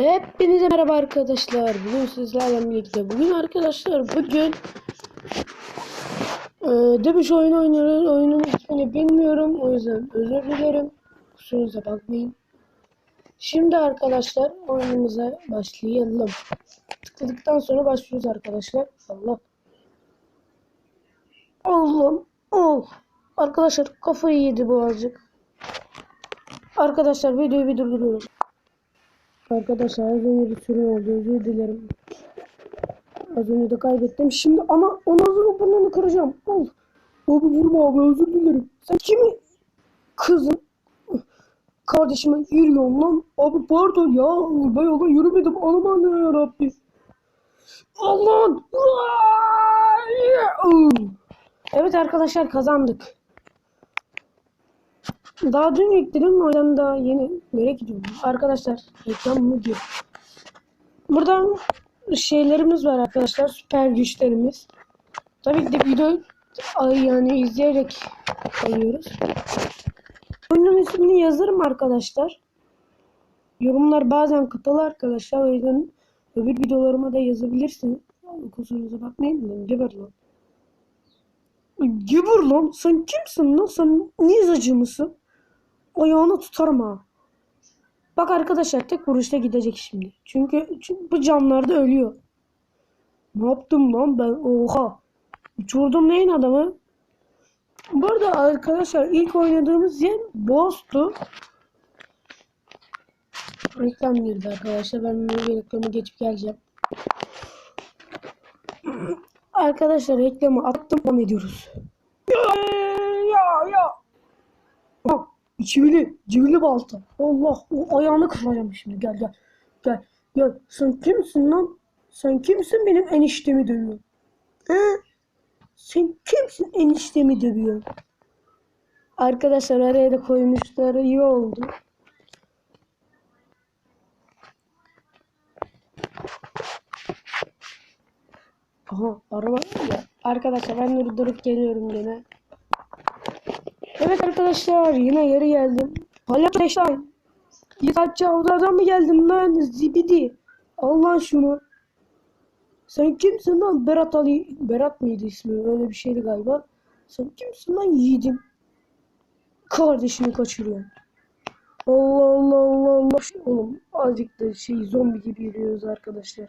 Hepinize merhaba arkadaşlar. Bugün sizlerle birlikte. Bugün arkadaşlar bugün e, demiş oyun oynuyoruz. Oyunun ismini bilmiyorum. O yüzden özür dilerim. Kusurunuza bakmayın. Şimdi arkadaşlar oyunumuza başlayalım. Tıkladıktan sonra başlıyoruz arkadaşlar. Allah. Allah'ım. Oh. Arkadaşlar kafayı yedi bu azıcık. Arkadaşlar videoyu bir durduruyorum. Arkadaşlar az önce sorun oldu özür dilerim. Az önce de kaybettim. Şimdi ama onu ağzını burnunu kıracağım. Al. Abi vurma abi özür dilerim. Sen kimi kızın kardeşime yürüyorsun lan? Abi pardon ya. Ben yola yürümedim. Aman ya Rabbi. Allah'ım. Evet arkadaşlar kazandık. Daha dün yükledim o yüzden daha yeni nereye gidiyorum? Arkadaşlar reklam mı diyor? Buradan şeylerimiz var arkadaşlar süper güçlerimiz. Tabii ki de video ay yani izleyerek alıyoruz. Oyunun ismini yazarım arkadaşlar. Yorumlar bazen kapalı arkadaşlar. O yüzden öbür videolarıma da yazabilirsiniz. Kusurunuza bakmayın lan geber lan. Geber lan sen kimsin lan sen nizacı mısın? Ayağını tutarım ha. Bak arkadaşlar tek vuruşta gidecek şimdi. Çünkü, çünkü bu canlarda ölüyor. Ne yaptım lan ben? Oha. Uçurdum neyin adamı? Bu arada arkadaşlar ilk oynadığımız yer boss'tu. Reklam girdi arkadaşlar. Ben bu reklamı geçip geleceğim. Arkadaşlar reklamı attım. Devam ediyoruz. Ya ya. Çivili, civili balta. Allah o ayağını kıracağım şimdi. Gel gel. Gel gel. Sen kimsin lan? Sen kimsin benim eniştemi dövüyor? He? Sen kimsin eniştemi dövüyor? Arkadaşlar araya da koymuşlar. iyi oldu. Aha araba ya. Arkadaşlar ben durdurup geliyorum gene. Evet arkadaşlar yine geri geldim. Arkadaşlar Yıkatçı avlardan mı geldin lan zibidi? Allah şunu. Sen kimsin lan Berat Ali? Berat mıydı ismi? Öyle bir şeydi galiba. Sen kimsin lan yiğidim? Kardeşini kaçırıyor. Allah Allah Allah Allah. Oğlum azıcık da şey zombi gibi yürüyoruz arkadaşlar.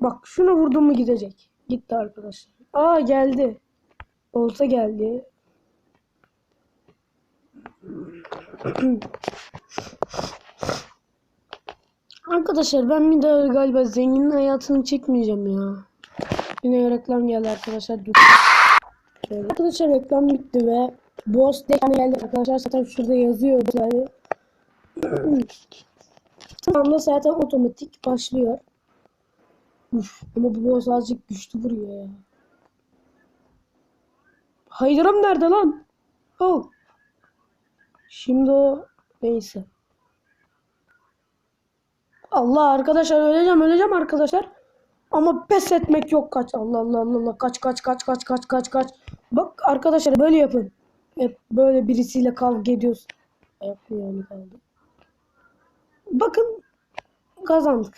Bak şuna vurdum mu gidecek. Gitti arkadaşlar. Aa geldi. Olsa geldi. Arkadaşlar ben bir daha galiba zenginin hayatını çekmeyeceğim ya. Yine reklam geldi arkadaşlar. Arkadaşlar reklam bitti ve boss dekane geldi arkadaşlar. Zaten şurada yazıyor yani. Şu anda zaten otomatik başlıyor. Uf, ama bu boss azıcık güçlü vuruyor ya. Haydarım nerede lan? Oh. Şimdi o neyse. Allah arkadaşlar öleceğim öleceğim arkadaşlar. Ama pes etmek yok kaç. Allah Allah Allah Allah kaç kaç kaç kaç kaç kaç kaç. Bak arkadaşlar böyle yapın. Hep böyle birisiyle kavga ediyoruz. Yani kaldı. Bakın kazandık.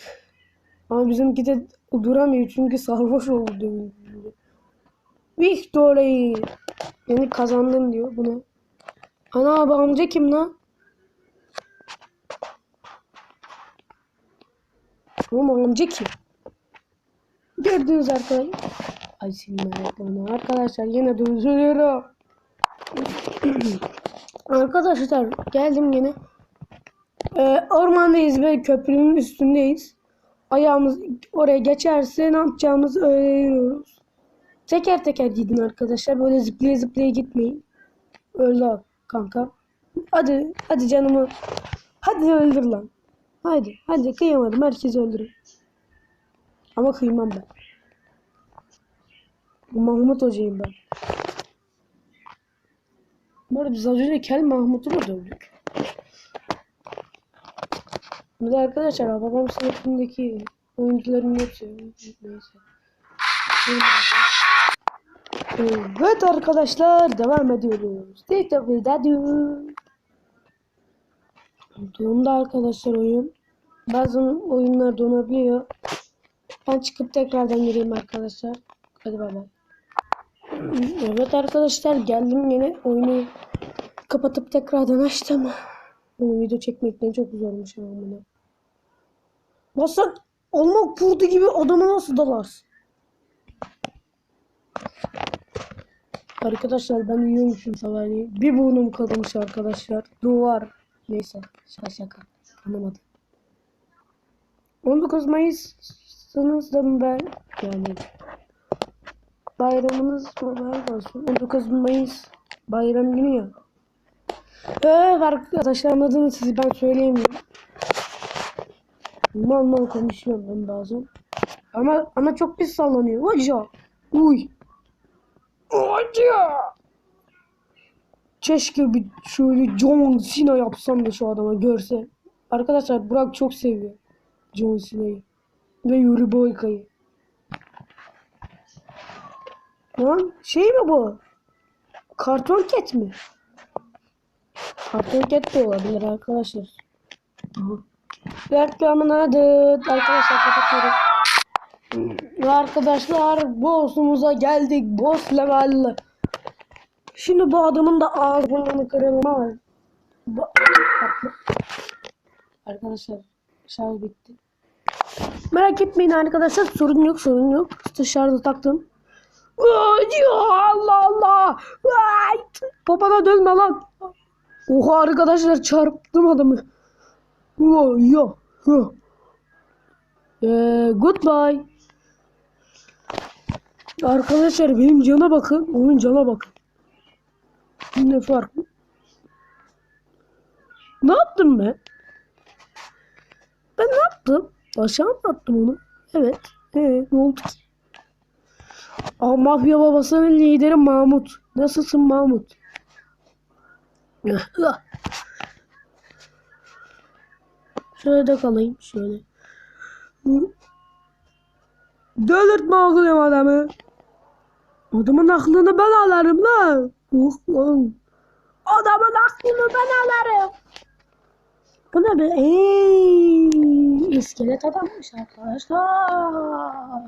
Ama bizimki de duramıyor çünkü sarhoş oldu. Victory. Yani kazandın diyor bunu. Ana bu amca kim lan? Oğlum amca kim? Gördünüz arkadaşlar. Ay senin ayaklarını. Arkadaşlar yine durduruyorum. arkadaşlar geldim yine. Ee, ormandayız ve köprünün üstündeyiz. Ayağımız oraya geçerse ne yapacağımızı öğreniyoruz. Teker teker gidin arkadaşlar. Böyle zıplaya zıplaya gitmeyin. Öyle kanka. Hadi hadi canımı. Hadi öldür lan. Hadi hadi kıyamadım. Herkes öldürün. Ama kıymam ben. Mahmut hocayım ben. Bu arada biz az önce Kel Mahmut'u da dövdük. Bir de arkadaşlar babam sınıfındaki oyuncuların hepsi neyse. Evet arkadaşlar devam ediyoruz. TikTok video. Doğumda arkadaşlar oyun. Bazı oyunlar donabiliyor. Ben çıkıp tekrardan gireyim arkadaşlar. Hadi bay. Evet arkadaşlar geldim yine oyunu kapatıp tekrardan açtım. Bu video çekmekten çok zormuş ama bunu. Basın olmak kurdu gibi adamı nasıl dalarsın? Arkadaşlar ben uyuyormuşum sabahleyin. Bir burnum kalmış arkadaşlar. Duvar. Neyse şaka şaka. Anlamadım. 19 Mayıs sınızda mı ben? Yani bayramınız mübarek olsun. 19 Mayıs bayram günü ya. Evet arkadaşlar anladınız siz ben söyleyemiyorum. Mal mal konuşuyorum ben bazen. Ama ama çok pis sallanıyor. Hoca. Uy. Hoca. Keşke bir şöyle John Cena yapsam da şu adama görse. Arkadaşlar Burak çok seviyor John Cena'yı. Ve Yuri Boyka'yı. Lan şey mi bu? Karton ket mi? Karton ket de olabilir arkadaşlar. Aha. Reklamını adı arkadaşlar kapatıyorum. Arkadaşlar boss'umuza geldik. Boss level. Şimdi bu adamın da ağzını kıralım. Arkadaşlar şarj bitti. Merak etmeyin arkadaşlar sorun yok sorun yok. İşte taktım. Allah Allah. Popana dönme lan. Oha arkadaşlar çarptım adamı. Yo yo. Ee, goodbye. Arkadaşlar benim cana bakın. Onun cana bakın. Ne fark? Ne yaptım ben? Ben ne yaptım? Aşağı mı attım onu? Evet. Ee, ne oldu ki? Aa, mafya babasının lideri Mahmut. Nasılsın Mahmut? Şöyle de kalayım. Şöyle. Delirtme oğlum adamı. Adamın aklını ben alırım lan. Uh, lan. Adamın aklını ben alırım. Bu ne be? Ey, iskelet adammış arkadaşlar.